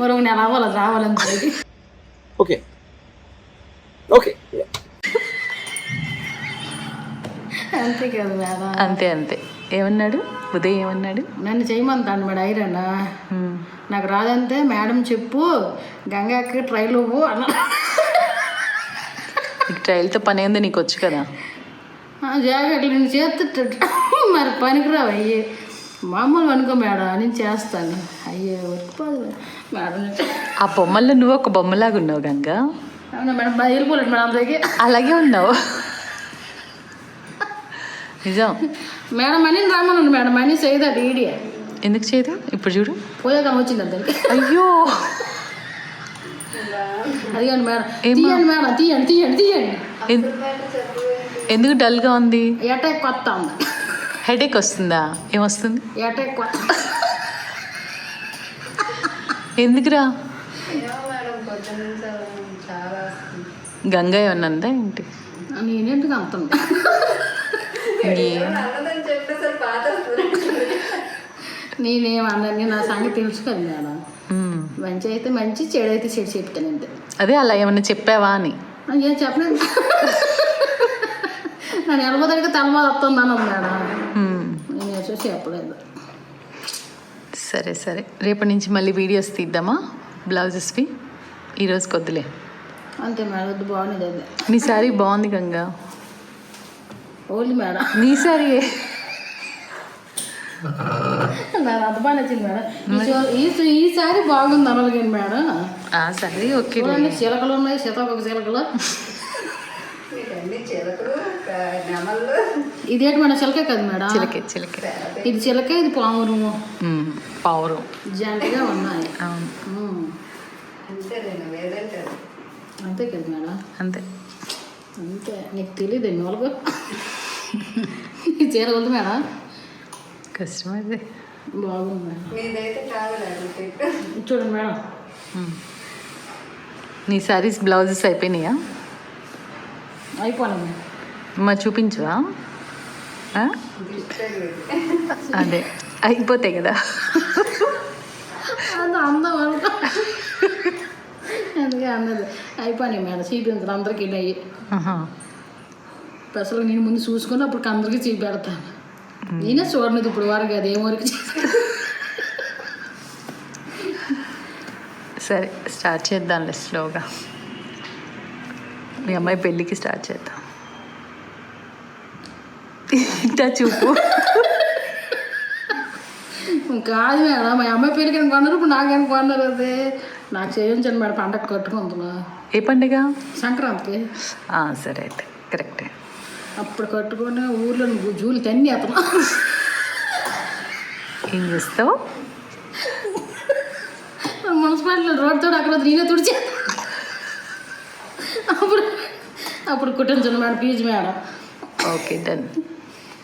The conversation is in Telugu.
మరి అవ్వాలి అది రావాలని. ఓకే. ఓకే. అంతే కదా మేడం. అంతే అంతే. ఏమన్నాడు? ఉదయ్ ఏమన్నాడు? నన్ను చేయమంటాను మేడం ఐరన్. నాకు రాదంటే మేడం చెప్పు గంగాకి ట్రైల్ ఇవ్వు అన్న. నీకు ట్రయల్తో పని ఏందో నీకు వచ్చు కదా. ఆ జాకెట్లు నేను చేస్తుంట మరి పనికిరావు అయ్యి. మామూలు అనుకో మేడం నేను చేస్తాను. అయ్యే వర్క్పోదు మేడం ఆ బొమ్మల్లో నువ్వు ఒక బొమ్మలాగా ఉన్నావు గంగా. అవునా మేడం? బాగా వెళ్ళిపోలేదు మేడం దగ్గర అలాగే ఉన్నావు. నిజం. మేడం అని రామన్నాను మేడం. అని చేయదట ఈడియా ఎందుకు చేయదు ఇప్పుడు చూడు. పోయాక వచ్చింది అందరికి. అయ్యో. అదిగండి మేడం? తీయండి మేడం తీయండి తీయండి తీయండి. ఎందుకు డల్గా ఉంది? ఎటాక్ కొత్త ఉంది హెడేక్ వస్తుందా? ఏమొస్తుంది? ఎందుకురా? గంగా ఏమన్నా అందా ఏంటి? అంతుంది ఏ- నేనేమన్నా నా సంగతి తెలుసు కదా మేడం ఉమ్. మంచి అయితే మంచి చెడు అయితే చెడు చెప్తాను అంతే. అదే అలా ఏమన్నా చెప్పావా అని? ఏం చెప్పలేదు నన్ను ఎలబోదడికి తలమా వస్తుంది అన్నది మేడం. నేను వచ్చి చెప్పలేదు. సరే సరే. రేపటి నుంచి మళ్ళీ వీడియోస్ తీద్దామా? బ్లౌజెస్వి ఈరోజు కొద్దులే. అంతే మేడం వద్దు బాగుంది అది. నీ శారీ బాగుంది గంగా. Only madam. నీ శారీ నాకు అంత బాగా నచ్చింది మేడం. ఈ ఈ సారీ బాగుంది అనాలి కానీ మేడం. ఆ శారీ ఓకే చూడండి చిలకలు ఉన్నాయి సీతాపక చిలకలు. ఇదేంటి మేడం? చిలకే కదా మేడం? చిలకే చిలకే. ఇది చిలక ఇది ఉమ్, పావురం. జంటగా ఉన్నాయి. అవును. అంతే కదా మేడం? అంతే. అంతే. నీకు తెలియదు ఎన్ని వాళ్ళకు ఈ చీర ఉంది మేడం? కష్టం అది బాగుంది మేడం. చూడండి మేడం. నీ శారీస్ బ్లౌజెస్ అయిపోయినాయా? అయిపోయింది మేడం మా చూపించవా? అదే అయిపోతాయి కదా. అందం అందుకే అన్నది అయిపోయినాయి మేడం చూపించారు అందరికీ అయ్యి. అసలు నేను ముందు చూసుకొని అప్పుడు అందరికీ చూపెడతాను. నేనే చూడలేదు ఇప్పుడు వరకు అది ఏం వరకు సరే స్టార్ట్ చేద్దాంలే స్లోగా మీ అమ్మాయి పెళ్ళికి స్టార్ట్ చేద్దాం. ఇట్టా చూపు. కాదు మేడం మా అమ్మాయి పెళ్ళికి కొన్నారు? ఇప్పుడు నాకేం కొన్నారు అది? నాకు చేయించండి మేడం పండగ కట్టుకుంటున్నా ఏ పండుగ? సంక్రాంతికి. సరే అయితే కరెక్టే. అప్పుడు కట్టుకొని ఊర్లో జూలు తన్ని అతను. ఏం చేస్తావు? మున్సిపాలిటీ రోడ్ తోడు అక్కడ నేనే తుడిచా అప్పుడు అప్పుడు కుట్టించండి madam fees madam. Okay done.